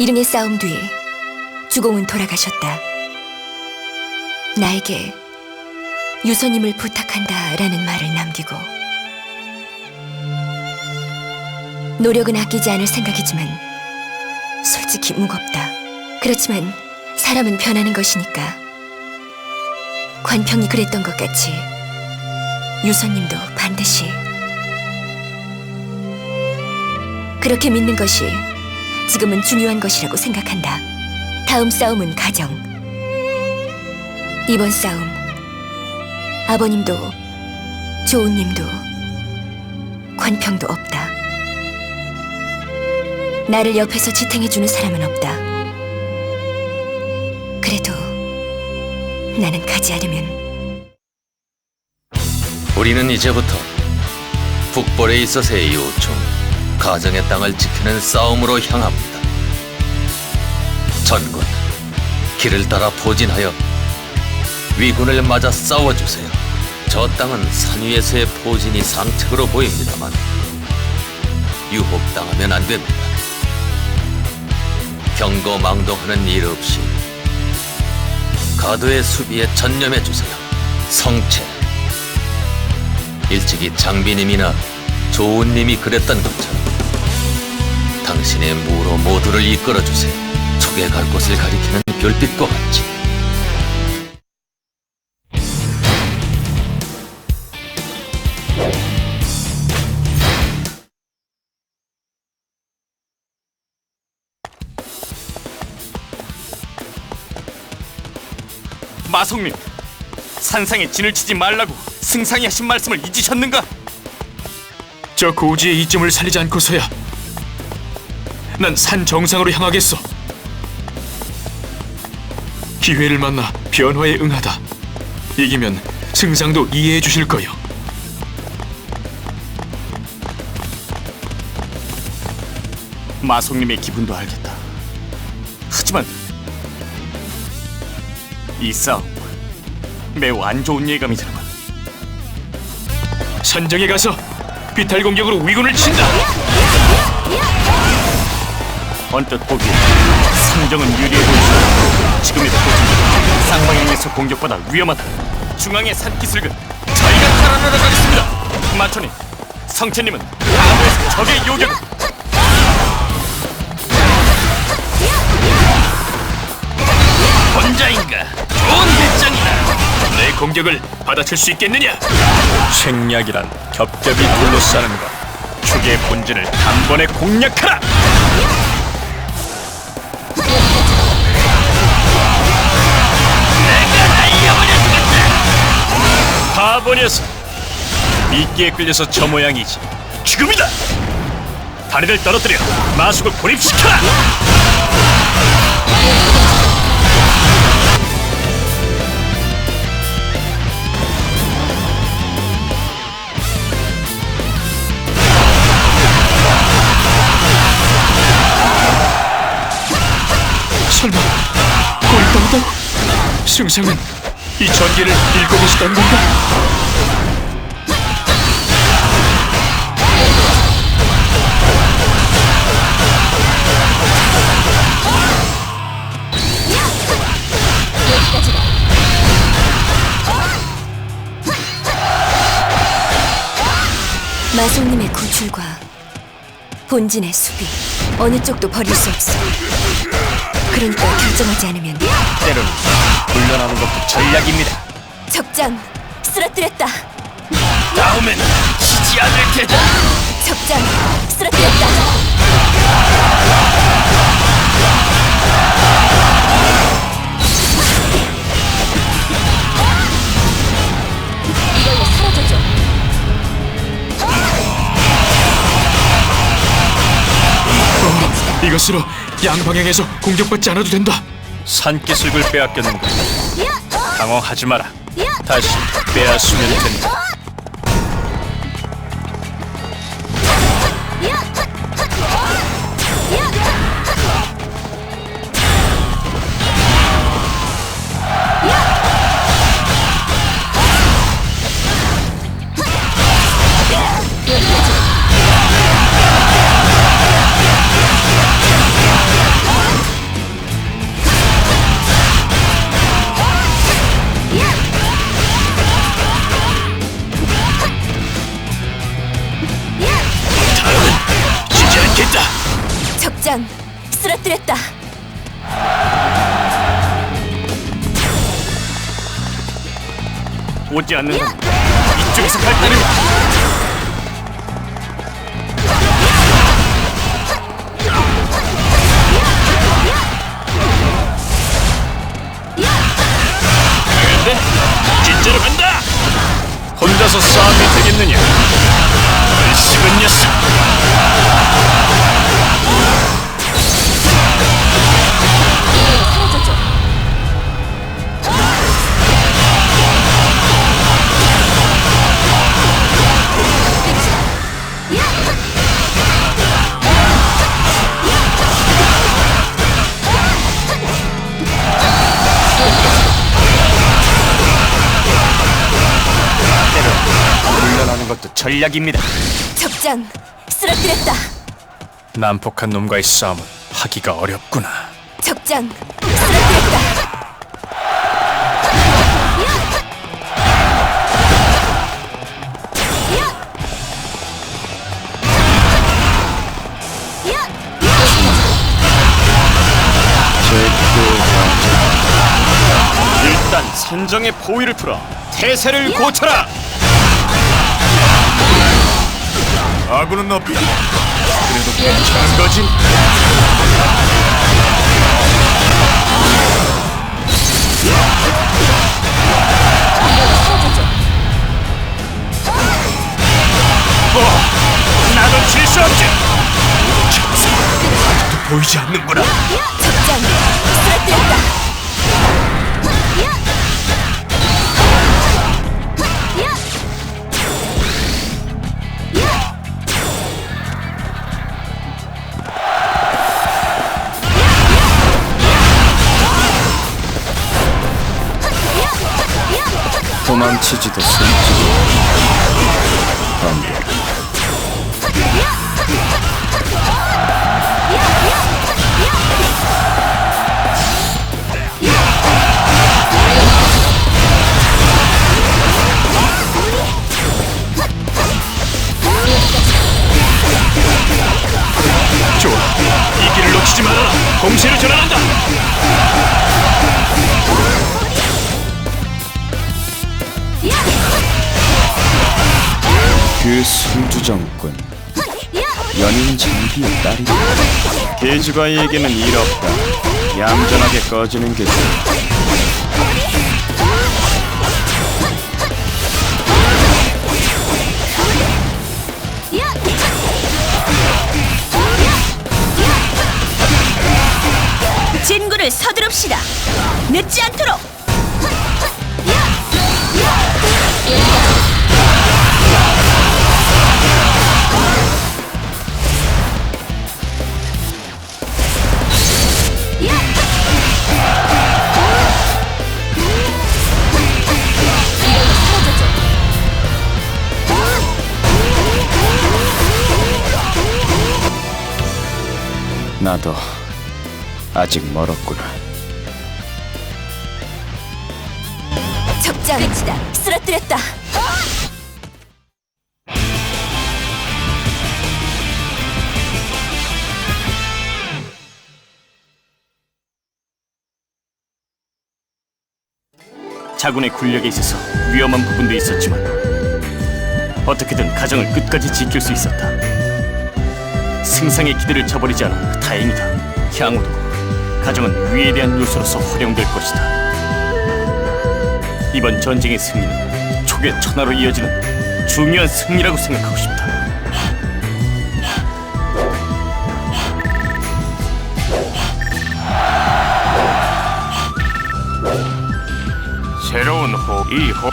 일흥의 싸움 뒤 주공은 돌아가셨다. 나에게 유서님을 부탁한다라는 말을 남기고 노력은 아끼지 않을 생각이지만 솔직히 무겁다. 그렇지만 사람은 변하는 것이니까 관평이 그랬던 것 같이 유서님도 반드시 그렇게 믿는 것이 지금은 중요한 것이라고 생각한다. 다음 싸움은 가정. 이번 싸움 아버님도 조은님도 관평도 없다. 나를 옆에서 지탱해주는 사람은 없다. 그래도 나는 가지 않으면 우리는 이제부터 북벌에 있어서의 요청, 가정의 땅을 지키는 싸움으로 향합니다. 전군, 길을 따라 포진하여 위군을 맞아 싸워주세요. 저 땅은 산 위에서의 포진이 상책으로 보입니다만 유혹당하면 안 됩니다. 경거망동하는 일 없이 가도의 수비에 전념해 주세요. 성체. 일찍이 장비님이나 조은님이 그랬던 것처럼 당신의 무로 모두를 이끌어 주세요. 촉에 갈 곳을 가리키는 별빛과 같이. 마성님, 산상에 진을 치지 말라고 승상이 하신 말씀을 잊으셨는가? 저 고지의 이점을 살리지 않고서야 난 산 정상으로 향하겠소. 기회를 만나 변화에 응하다. 이기면 승상도 이해해 주실 거요. 마성님의 기분도 알겠다. 하지만 이 싸움 매우 안 좋은 예감이 드는군. 산정에 가서 비탈 공격으로 위군을 친다. 언뜻 보기에 상정은 유리해 보이지만 지금의 포진 쌍방향에서 공격보다 위험하다. 중앙의 산기슭은 저희가 탈환하러 가겠습니다. 마초님, 성채님은 강도에서 적의 요격을 혼자인가? 좋은 배짱이다. 내 공격을 받아칠 수 있겠느냐? 책략이란 겹겹이 둘러싸는 것. 축의 본질을 단번에 공략하라. 녀석 미끼에 끌려서 저 모양이지 지금이다 다리를 떨어뜨려 마숙을 고립시켜라 설마 고립당했다고? 승상은 이 전기를 읽고 계시던 건가? 구출과 본진의 수비 어느 쪽도 버릴 수 없어. 그러니까 결정하지 않으면 때로는 물러나는 것도 전략입니다 적장 쓰러뜨렸다. 다음엔 지지 않을 테다 적장 쓰러뜨렸다. 이것으로 양방향에서 공격받지 않아도 된다. 산기슭을 빼앗겼는 것. 당황하지 마라. 다시 빼앗으면 된다 장 쓰러뜨렸다. 오지 않는 한 이쪽에서 갈 때는 진짜로 간다. 혼자서 싸움이 되겠느냐? 얼씨군 녀석. 물러나는 것도 전략입니다. 적장 쓰러뜨렸다. 난폭한 놈과의 싸움은 하기가 어렵구나. 적장 쓰러뜨렸다. 일단 선정의 포위를 풀어 태세를 고쳐라. 아군은 너비. 그래도 괜찮은 거지? 나도 질수 없지. 보이지 않는구나. 도망치지도 숨지도 안돼 좋아. 이 길을 놓치지 말아라. 공세를 전환한다. 그 술주정꾼 연인 장비의 딸이다 개주가이에게는 일 없다 얌전하게 꺼지는 게 좋아 진구를 서두릅시다. 늦지 않도록. 나도 아직 멀었구나 적장 쓰러뜨렸다. 자군의 군력에 있어서 위험한 부분도 있었지만 어떻게든 가정을 끝까지 지킬 수 있었다. 승상의 기대를 저버리지 않아 다행이다. 향후도 가정은 위에 대한 요소로서 활용될 것이다. 이번 전쟁의 승리는 촉의 천하로 이어지는 중요한 승리라고 생각하고 싶다. 새로운 호, 이 호,